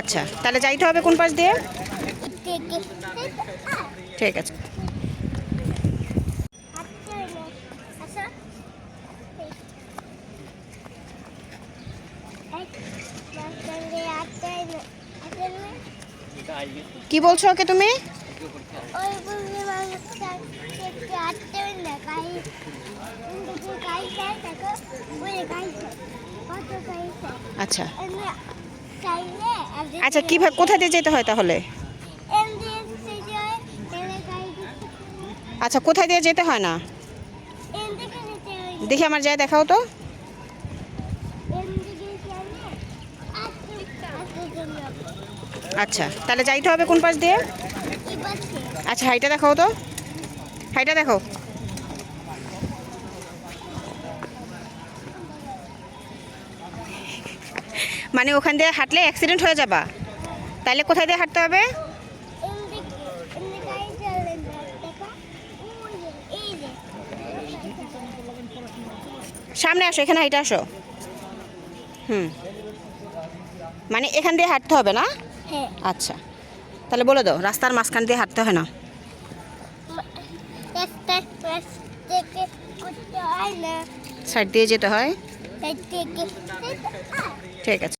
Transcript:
আচ্ছা তাহলে যাইতে হবে কোন পাশ দিয়ে? ঠিক আছে। কি বলছো ওকে তুমি? আচ্ছা। আচ্ছা কীভাবে কোথা দিয়ে যেতে হয় তাহলে? আচ্ছা কোথায় দিয়ে যেতে হয় না? দেখি আমার যায় দেখাও তো। আস্তে জন্য আচ্ছা তাহলে যাইতে হবে কোন পাশ দিয়ে? আচ্ছা হাইটা দেখাও তো। হাইটা দেখাও। মানে ওখান দিয়ে হাঁটলে অ্যাক্সিডেন্ট হয়ে যাবা। তাহলে কোথায় দিয়ে হাঁটতে হবে? সামনে আসো এখানে হাইটা আসো। হুম। মানে এখান দিয়ে হাঁটতে হবে না? হ্যাঁ। আচ্ছা। তাহলে বলে দাও রাস্তার মাঝখান দিয়ে হাঁটতে হয় হয় না। সাইড দিয়ে যেতে হয়। ঠিক আছে।